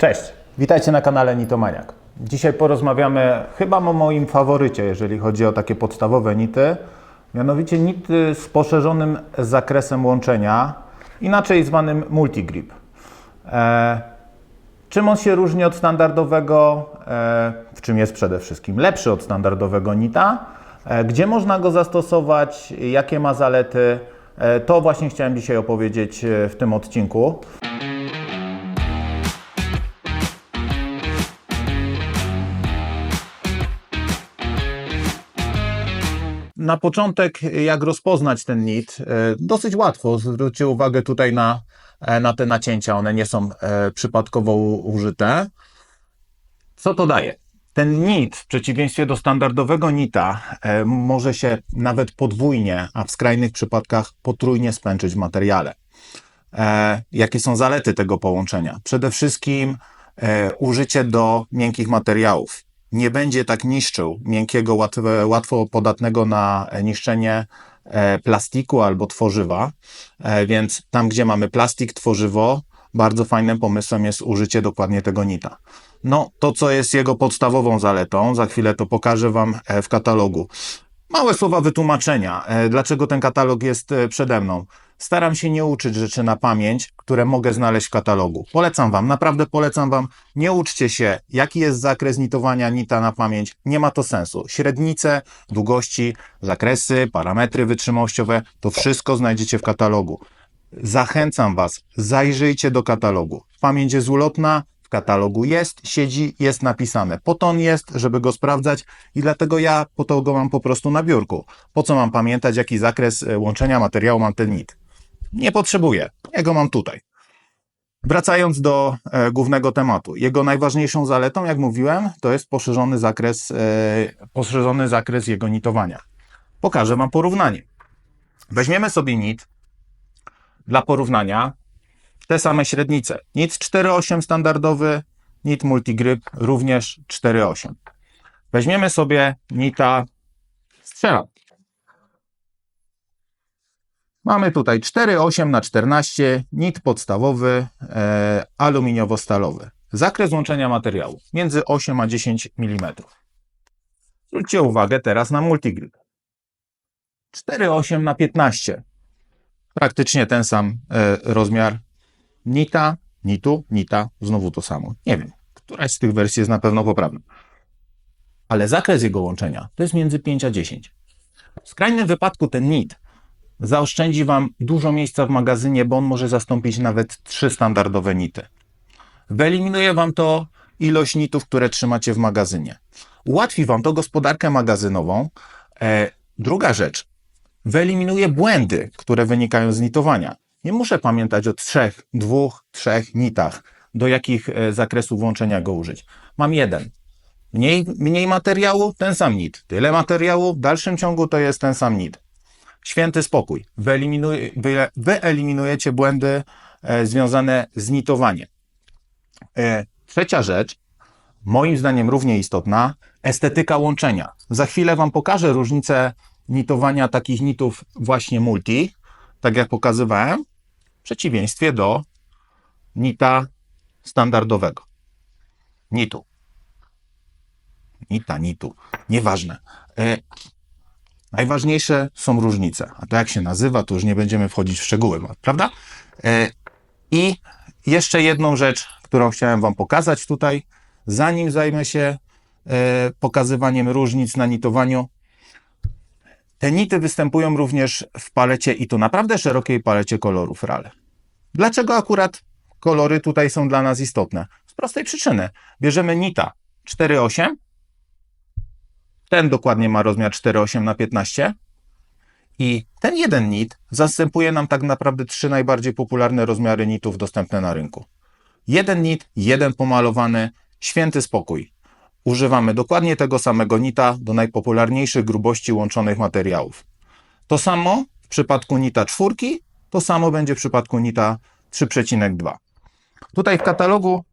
Cześć, witajcie na kanale Nitomaniak. Dzisiaj porozmawiamy chyba o moim faworycie, jeżeli chodzi o takie podstawowe nity, mianowicie nity z poszerzonym zakresem łączenia, inaczej zwanym multigrip. E, czym on się różni od standardowego, e, w czym jest przede wszystkim lepszy od standardowego nita, e, gdzie można go zastosować, jakie ma zalety, e, to właśnie chciałem dzisiaj opowiedzieć e, w tym odcinku. Na początek, jak rozpoznać ten nit? E, Dosyć łatwo. Zwróćcie uwagę tutaj na, e, na te nacięcia. One nie są e, przypadkowo użyte. Co to daje? Ten nit, w przeciwieństwie do standardowego nita, może się nawet podwójnie, a w skrajnych przypadkach potrójnie spęczyć w materiale. Jakie są zalety tego połączenia? Przede wszystkim użycie do miękkich materiałów. Nie będzie tak niszczył miękkiego, łatwe, łatwo podatnego na e, niszczenie e, plastiku albo tworzywa, e, więc tam, gdzie mamy plastik, tworzywo, bardzo fajnym pomysłem jest użycie dokładnie tego nita. No, to co jest jego podstawową zaletą, za chwilę to pokażę Wam w katalogu. Małe słowa wytłumaczenia, dlaczego ten katalog jest przede mną. Staram się nie uczyć rzeczy na pamięć, które mogę znaleźć w katalogu. Polecam Wam, naprawdę polecam Wam, nie uczcie się, jaki jest zakres nitowania nita na pamięć. Nie ma to sensu. Średnice, długości, zakresy, parametry wytrzymałościowe, to wszystko znajdziecie w katalogu. Zachęcam Was, zajrzyjcie do katalogu. Pamięć jest ulotna, w katalogu jest, siedzi, jest napisane. Po to on jest, żeby go sprawdzać i dlatego ja po to go mam po prostu na biurku. Po co mam pamiętać, jaki zakres e, łączenia materiału mam ten nit? Nie potrzebuję. Ja go mam tutaj. Wracając do e, głównego tematu. Jego najważniejszą zaletą, jak mówiłem, to jest poszerzony zakres, e, poszerzony zakres jego nitowania. Pokażę Wam porównanie. Weźmiemy sobie nit dla porównania te same średnice. NIT 4.8 standardowy, NIT Multigrip również 4.8. Weźmiemy sobie NITA, strzelam. Mamy tutaj 4.8 na 14 NIT podstawowy, e, aluminiowo-stalowy. Zakres łączenia materiału między 8 a 10 mm. Zwróćcie uwagę teraz na Multigrip. 4.8 na 15. Praktycznie ten sam e, rozmiar Nita, Nitu, Nita, znowu to samo. Nie wiem, któraś z tych wersji jest na pewno poprawna. Ale zakres jego łączenia to jest między 5 a 10. W skrajnym wypadku ten NIT zaoszczędzi Wam dużo miejsca w magazynie, bo on może zastąpić nawet trzy standardowe nity. Wyeliminuje Wam to ilość nitów, które trzymacie w magazynie. Ułatwi Wam to gospodarkę magazynową. E, druga rzecz, wyeliminuje błędy, które wynikają z nitowania. Nie muszę pamiętać o trzech, dwóch, trzech nitach, do jakich e, zakresów łączenia go użyć. Mam jeden. Mniej, mniej materiału, ten sam nit. Tyle materiału, w dalszym ciągu to jest ten sam nit. Święty spokój. Wyeliminuj, wy, wyeliminujecie błędy e, związane z nitowaniem. E, trzecia rzecz, moim zdaniem równie istotna, estetyka łączenia. Za chwilę Wam pokażę różnicę nitowania takich nitów właśnie multi, tak jak pokazywałem, w przeciwieństwie do nita standardowego. Nitu. Nita, nitu. Nieważne. E, najważniejsze są różnice. A to jak się nazywa, to już nie będziemy wchodzić w szczegóły, prawda? E, I jeszcze jedną rzecz, którą chciałem Wam pokazać tutaj, zanim zajmę się e, pokazywaniem różnic na nitowaniu, te nity występują również w palecie i to naprawdę szerokiej palecie kolorów RAL. Dlaczego akurat kolory tutaj są dla nas istotne? Z prostej przyczyny. Bierzemy nita 4,8. Ten dokładnie ma rozmiar 4,8 na 15. I ten jeden nit zastępuje nam tak naprawdę trzy najbardziej popularne rozmiary nitów dostępne na rynku. Jeden nit, jeden pomalowany, święty spokój. Używamy dokładnie tego samego nita do najpopularniejszych grubości łączonych materiałów. To samo w przypadku nita czwórki, to samo będzie w przypadku nita 3,2. Tutaj w katalogu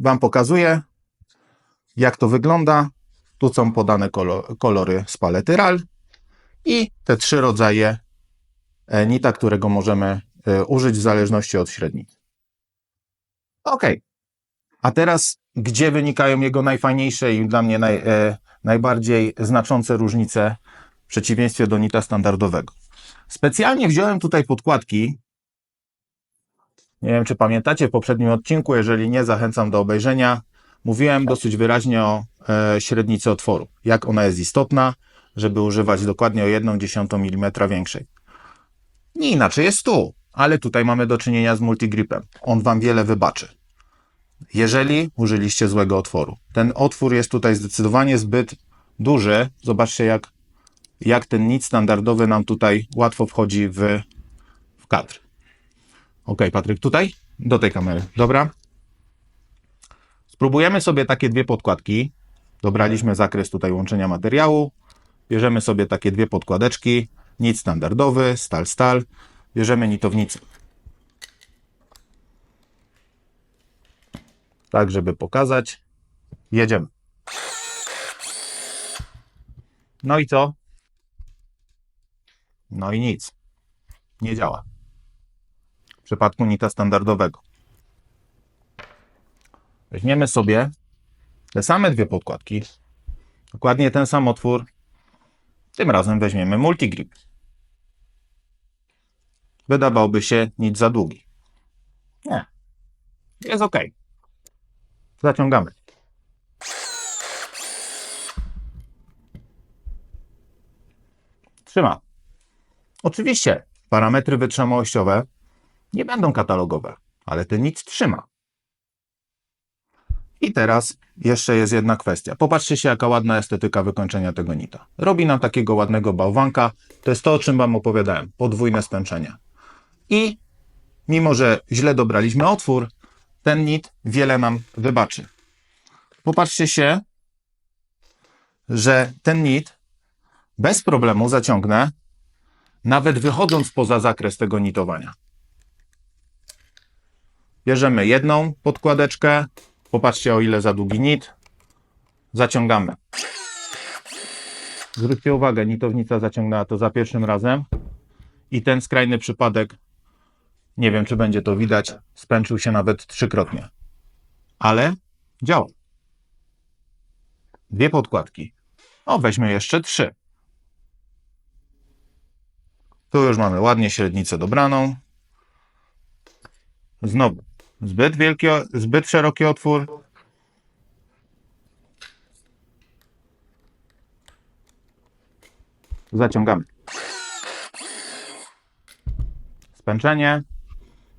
Wam pokazuję, jak to wygląda. Tu są podane kolo- kolory z palety RAL i te trzy rodzaje e, nita, którego możemy e, użyć w zależności od średnicy. Ok, A teraz, gdzie wynikają jego najfajniejsze i dla mnie naj, e, najbardziej znaczące różnice w przeciwieństwie do nita standardowego. Specjalnie wziąłem tutaj podkładki. Nie wiem, czy pamiętacie w poprzednim odcinku, jeżeli nie, zachęcam do obejrzenia. Mówiłem dosyć wyraźnie o e, średnicy otworu, jak ona jest istotna, żeby używać dokładnie o 1,1 mm większej. Nie inaczej jest tu, ale tutaj mamy do czynienia z multigripem. On Wam wiele wybaczy. Jeżeli użyliście złego otworu. Ten otwór jest tutaj zdecydowanie zbyt duży. Zobaczcie, jak, jak ten nic standardowy nam tutaj łatwo wchodzi w, w kadr. Ok, Patryk, tutaj? Do tej kamery. Dobra. Spróbujemy sobie takie dwie podkładki. Dobraliśmy zakres tutaj łączenia materiału. Bierzemy sobie takie dwie podkładeczki. Nic standardowy, stal, stal. Bierzemy nitownicę. Tak, żeby pokazać. Jedziemy. No i co? No i nic. Nie działa. W przypadku nita standardowego. Weźmiemy sobie te same dwie podkładki. Dokładnie ten sam otwór. Tym razem weźmiemy multigrip. Wydawałoby się nic za długi. Nie. Jest ok. Zaciągamy. Trzyma. Oczywiście parametry wytrzymałościowe nie będą katalogowe, ale ten nic trzyma. I teraz jeszcze jest jedna kwestia. Popatrzcie się, jaka ładna estetyka wykończenia tego nita. Robi nam takiego ładnego bałwanka. To jest to, o czym Wam opowiadałem. Podwójne stęczenie. I mimo, że źle dobraliśmy otwór, ten nit wiele nam wybaczy. Popatrzcie się, że ten nit bez problemu zaciągnę, nawet wychodząc poza zakres tego nitowania. Bierzemy jedną podkładeczkę, popatrzcie o ile za długi nit, zaciągamy. Zwróćcie uwagę, nitownica zaciągnęła to za pierwszym razem i ten skrajny przypadek nie wiem, czy będzie to widać. Spęczył się nawet trzykrotnie. Ale działa. Dwie podkładki. O, weźmy jeszcze trzy. Tu już mamy ładnie średnicę dobraną. Znowu. Zbyt wielki, zbyt szeroki otwór. Zaciągamy. Spęczenie.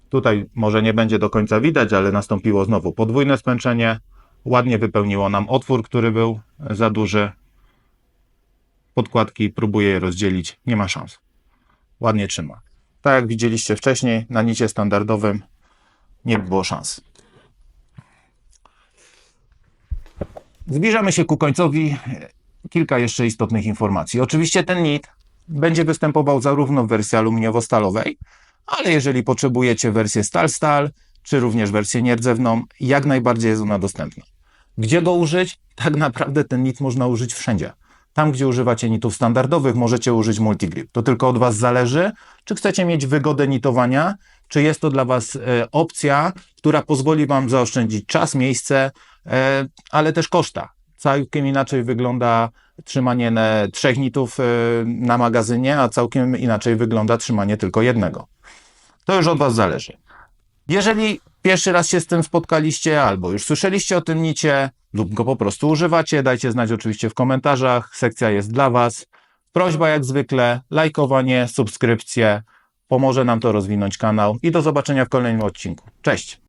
Tutaj może nie będzie do końca widać, ale nastąpiło znowu podwójne spęczenie. Ładnie wypełniło nam otwór, który był za duży. Podkładki próbuję je rozdzielić, nie ma szans. Ładnie trzyma. Tak jak widzieliście wcześniej, na nicie standardowym nie było szans. Zbliżamy się ku końcowi. Kilka jeszcze istotnych informacji. Oczywiście ten nit będzie występował zarówno w wersji aluminiowo-stalowej, ale jeżeli potrzebujecie wersję stal-stal, czy również wersję nierdzewną, jak najbardziej jest ona dostępna. Gdzie go użyć? Tak naprawdę ten nit można użyć wszędzie. Tam, gdzie używacie nitów standardowych, możecie użyć multigrip. To tylko od Was zależy, czy chcecie mieć wygodę nitowania, czy jest to dla Was e, opcja, która pozwoli Wam zaoszczędzić czas, miejsce, e, ale też koszta. Całkiem inaczej wygląda trzymanie trzech nitów e, na magazynie, a całkiem inaczej wygląda trzymanie tylko jednego. To już od Was zależy. Jeżeli pierwszy raz się z tym spotkaliście, albo już słyszeliście o tym nicie, lub go po prostu używacie, dajcie znać oczywiście w komentarzach. Sekcja jest dla Was. Prośba jak zwykle, lajkowanie, subskrypcje. Pomoże nam to rozwinąć kanał i do zobaczenia w kolejnym odcinku. Cześć!